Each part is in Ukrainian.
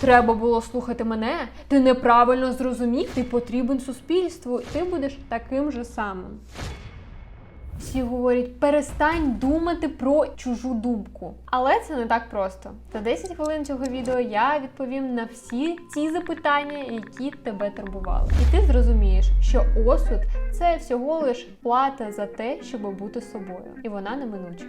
Треба було слухати мене. Ти неправильно зрозумів, ти потрібен суспільству. Ти будеш таким же самим. Всі говорять, перестань думати про чужу думку. Але це не так просто. За 10 хвилин цього відео я відповім на всі ті запитання, які тебе турбували. І ти зрозумієш, що осуд це всього лиш плата за те, щоб бути собою, і вона неминуча.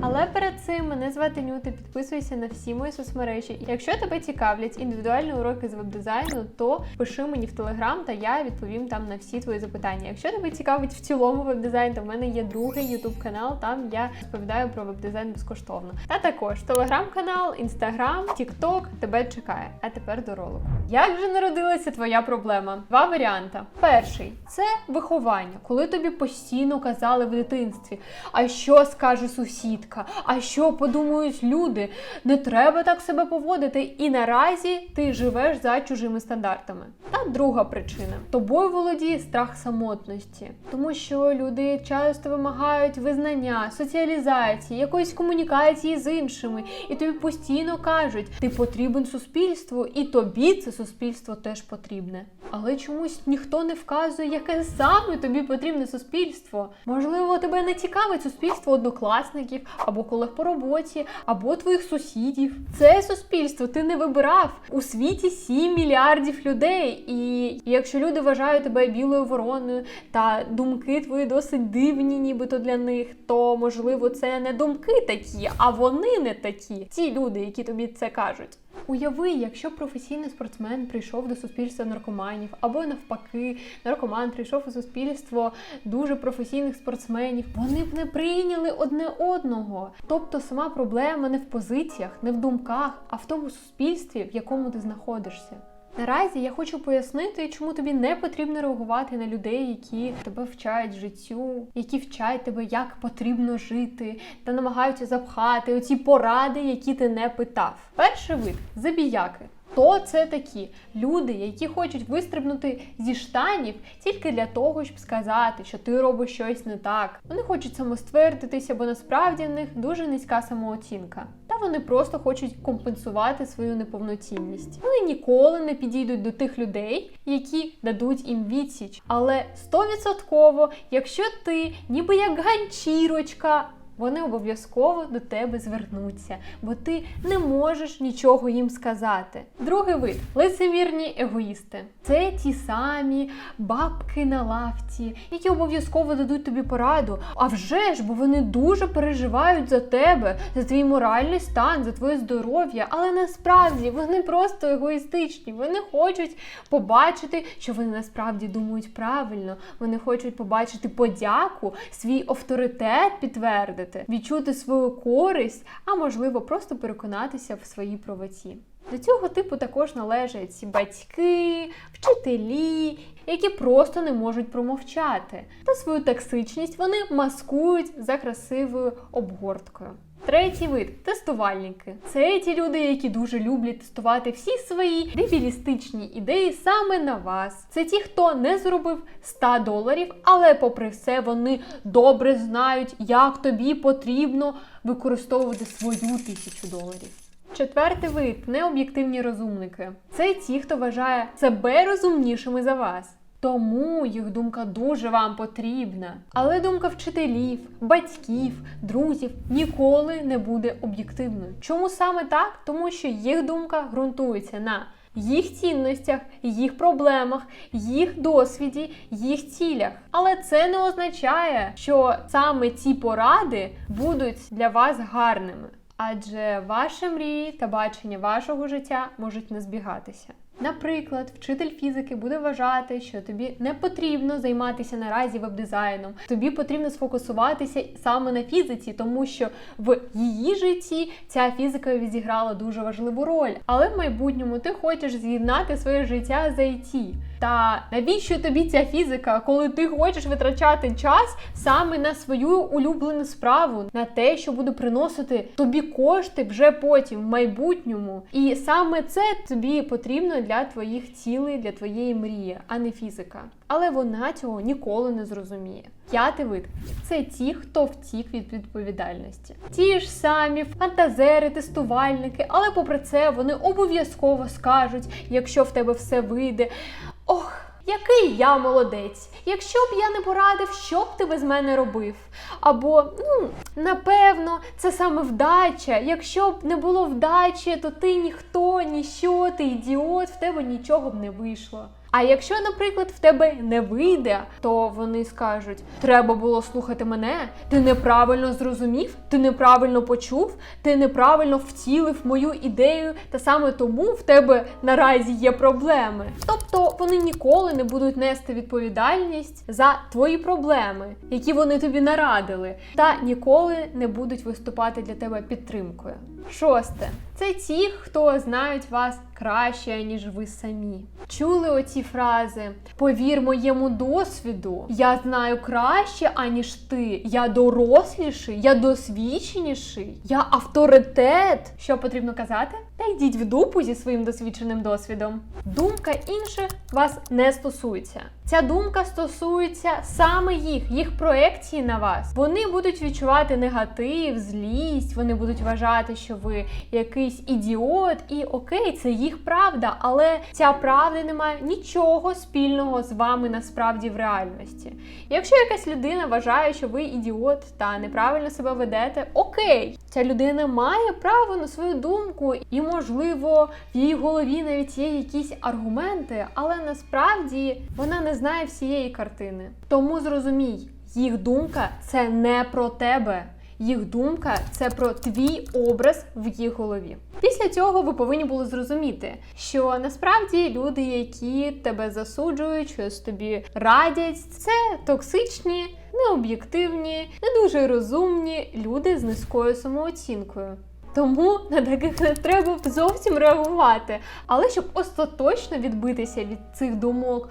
Але перед цим мене звати Нюта, підписуйся на всі мої соцмережі. Якщо тебе цікавлять індивідуальні уроки з веб-дизайну, то пиши мені в телеграм, та я відповім там на всі твої запитання. Якщо тебе цікавить в цілому веб-дизайн, то в мене є другий ютуб канал, там я розповідаю про веб-дизайн безкоштовно. Та також телеграм-канал, інстаграм, тікток тебе чекає. А тепер до ролику. Як же народилася твоя проблема? Два варіанти. Перший це виховання, коли тобі постійно казали в дитинстві, а що скаже сусідка, а що подумають люди. Не треба так себе поводити. І наразі ти живеш за чужими стандартами. Та друга причина: тобою володіє страх самотності, тому що люди часто вимагають визнання, соціалізації, якоїсь комунікації з іншими, і тобі постійно кажуть, ти потрібен суспільству, і тобі це суспільство теж потрібне. Але чомусь ніхто не вказує, яке саме тобі потрібне суспільство. Можливо, тебе не цікавить суспільство однокласників або колег по роботі, або твоїх сусідів. Це суспільство ти не вибирав. У світі 7 мільярдів людей. І якщо люди вважають тебе білою вороною та думки твої досить дивні, нібито для них, то можливо це не думки такі, а вони не такі. Ті люди, які тобі це кажуть. Уяви, якщо професійний спортсмен прийшов до суспільства наркоманів, або навпаки, наркоман прийшов у суспільство дуже професійних спортсменів, вони б не прийняли одне одного. Тобто сама проблема не в позиціях, не в думках, а в тому суспільстві, в якому ти знаходишся. Наразі я хочу пояснити, чому тобі не потрібно реагувати на людей, які тебе вчать життю, які вчать тебе, як потрібно жити, та намагаються запхати оці поради, які ти не питав. Перший вид забіяки. То це такі люди, які хочуть вистрибнути зі штанів тільки для того, щоб сказати, що ти робиш щось не так. Вони хочуть самоствердитися, бо насправді в них дуже низька самооцінка. Та вони просто хочуть компенсувати свою неповноцінність. Вони ніколи не підійдуть до тих людей, які дадуть їм відсіч. Але стовідсотково, якщо ти ніби як ганчірочка. Вони обов'язково до тебе звернуться, бо ти не можеш нічого їм сказати. Другий вид лицемірні егоїсти. Це ті самі бабки на лавці, які обов'язково дадуть тобі пораду. А вже ж, бо вони дуже переживають за тебе, за твій моральний стан, за твоє здоров'я. Але насправді вони просто егоїстичні. Вони хочуть побачити, що вони насправді думають правильно. Вони хочуть побачити подяку, свій авторитет підтвердити відчути свою користь, а можливо, просто переконатися в своїй правоті. До цього типу також належать батьки, вчителі, які просто не можуть промовчати. Та свою токсичність вони маскують за красивою обгорткою. Третій вид тестувальники. Це ті люди, які дуже люблять тестувати всі свої дебілістичні ідеї саме на вас. Це ті, хто не зробив 100 доларів, але попри все вони добре знають, як тобі потрібно використовувати свою тисячу доларів. Четвертий вид необ'єктивні розумники. Це ті, хто вважає себе розумнішими за вас. Тому їх думка дуже вам потрібна. Але думка вчителів, батьків, друзів ніколи не буде об'єктивною. Чому саме так? Тому що їх думка ґрунтується на їх цінностях, їх проблемах, їх досвіді, їх цілях. Але це не означає, що саме ці поради будуть для вас гарними. Адже ваші мрії та бачення вашого життя можуть не збігатися. Наприклад, вчитель фізики буде вважати, що тобі не потрібно займатися наразі веб-дизайном. Тобі потрібно сфокусуватися саме на фізиці, тому що в її житті ця фізика відіграла дуже важливу роль. Але в майбутньому ти хочеш з'єднати своє життя з IT. Та навіщо тобі ця фізика, коли ти хочеш витрачати час саме на свою улюблену справу, на те, що буде приносити тобі кошти вже потім, в майбутньому? І саме це тобі потрібно для твоїх цілей, для твоєї мрії, а не фізика. Але вона цього ніколи не зрозуміє. П'ятий вид це ті, хто втік від відповідальності. Ті ж самі фантазери, тестувальники, але попри це вони обов'язково скажуть, якщо в тебе все вийде. Ох, який я молодець! Якщо б я не порадив, що б ти без мене робив? Або, ну, напевно, це саме вдача. Якщо б не було вдачі, то ти ніхто, ніщо, ти ідіот, в тебе нічого б не вийшло. А якщо, наприклад, в тебе не вийде, то вони скажуть: треба було слухати мене, ти неправильно зрозумів, ти неправильно почув, ти неправильно втілив мою ідею, та саме тому в тебе наразі є проблеми. Тобто вони ніколи не будуть нести відповідальність за твої проблеми, які вони тобі нарадили, та ніколи не будуть виступати для тебе підтримкою. Шосте це ті, хто знають вас краще, ніж ви самі. Чули оці фрази: повір моєму досвіду, я знаю краще, аніж ти. Я доросліший, я досвідченіший, я авторитет. Що потрібно казати? Та йдіть в дупу зі своїм досвідченим досвідом. Думка інших вас не стосується. Ця думка стосується саме їх, їх проекції на вас. Вони будуть відчувати негатив, злість, вони будуть вважати, що ви якийсь ідіот, і окей, це їх правда, але ця правда не має нічого спільного з вами насправді в реальності. Якщо якась людина вважає, що ви ідіот та неправильно себе ведете, окей, ця людина має право на свою думку, і, можливо, в її голові навіть є якісь аргументи, але насправді вона не знає всієї картини. Тому зрозумій, їх думка це не про тебе. Їх думка це про твій образ в їх голові. Після цього ви повинні були зрозуміти, що насправді люди, які тебе засуджують, щось тобі радять, це токсичні, необ'єктивні, не дуже розумні люди з низькою самооцінкою. Тому на таких не треба зовсім реагувати. Але щоб остаточно відбитися від цих думок,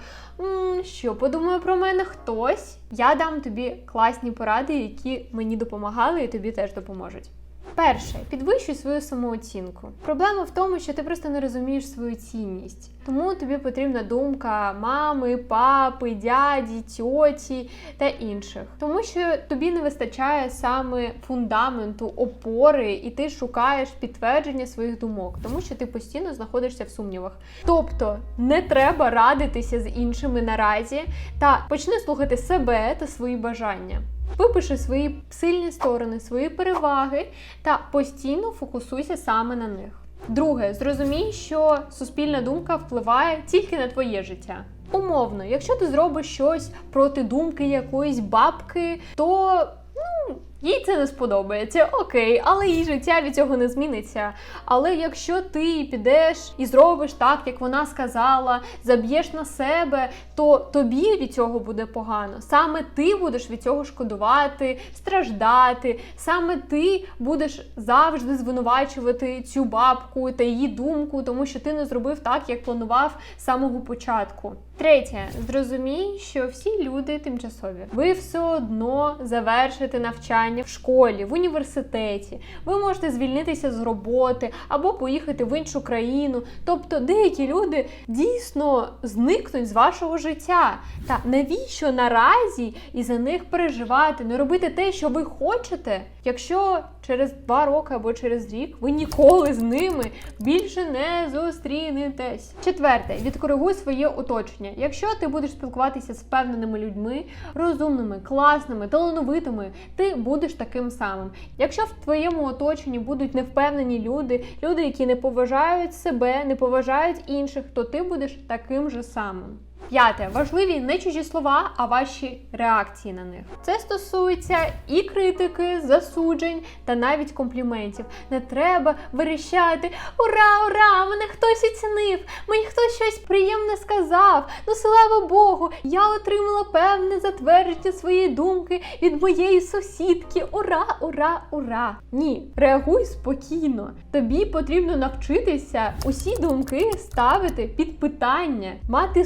що подумає про мене хтось, я дам тобі класні поради, які мені допомагали і тобі теж допоможуть. Перше, підвищуй свою самооцінку. Проблема в тому, що ти просто не розумієш свою цінність. Тому тобі потрібна думка мами, папи, дяді, тьоті та інших. Тому що тобі не вистачає саме фундаменту, опори, і ти шукаєш підтвердження своїх думок, тому що ти постійно знаходишся в сумнівах. Тобто не треба радитися з іншими наразі та почни слухати себе та свої бажання. Випиши свої сильні сторони, свої переваги та постійно фокусуйся саме на них. Друге, зрозумій, що суспільна думка впливає тільки на твоє життя. Умовно, якщо ти зробиш щось проти думки якоїсь бабки, то їй це не сподобається, окей, але її життя від цього не зміниться. Але якщо ти підеш і зробиш так, як вона сказала, заб'єш на себе, то тобі від цього буде погано. Саме ти будеш від цього шкодувати, страждати. Саме ти будеш завжди звинувачувати цю бабку та її думку, тому що ти не зробив так, як планував з самого початку. Третє, зрозумій, що всі люди тимчасові. Ви все одно завершите навчання в школі, в університеті. Ви можете звільнитися з роботи або поїхати в іншу країну. Тобто деякі люди дійсно зникнуть з вашого життя. Та навіщо наразі і за них переживати, не робити те, що ви хочете, якщо через два роки або через рік ви ніколи з ними більше не зустрінетесь. Четверте, відкоригуй своє оточення. Якщо ти будеш спілкуватися з впевненими людьми, розумними, класними, талановитими, ти будеш таким самим. Якщо в твоєму оточенні будуть невпевнені люди, люди, які не поважають себе, не поважають інших, то ти будеш таким же самим. П'яте, важливі не чужі слова, а ваші реакції на них. Це стосується і критики, засуджень та навіть компліментів. Не треба верещати Ура, ура! Мене хтось оцінив! Мені хтось щось приємне сказав. Ну слава Богу! Я отримала певне затвердження своєї думки від моєї сусідки. Ура, ура, ура! Ні, реагуй спокійно. Тобі потрібно навчитися усі думки ставити під питання, мати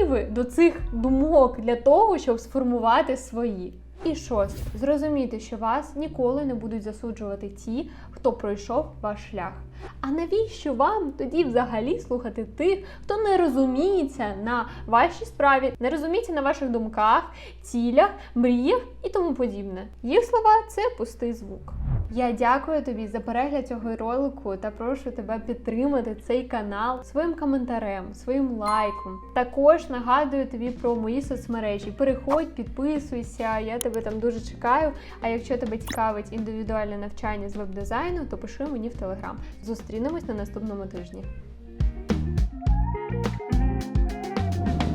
сумніви до цих думок для того, щоб сформувати свої. І шосте, зрозуміти, що вас ніколи не будуть засуджувати ті, хто пройшов ваш шлях. А навіщо вам тоді взагалі слухати тих, хто не розуміється на вашій справі, не розуміється на ваших думках, цілях, мріях і тому подібне? Їх слова це пустий звук. Я дякую тобі за перегляд цього ролику та прошу тебе підтримати цей канал своїм коментарем, своїм лайком. Також нагадую тобі про мої соцмережі. Переходь, підписуйся, я тебе там дуже чекаю. А якщо тебе цікавить індивідуальне навчання з веб-дизайну, то пиши мені в телеграм. Зустрінемось на наступному тижні.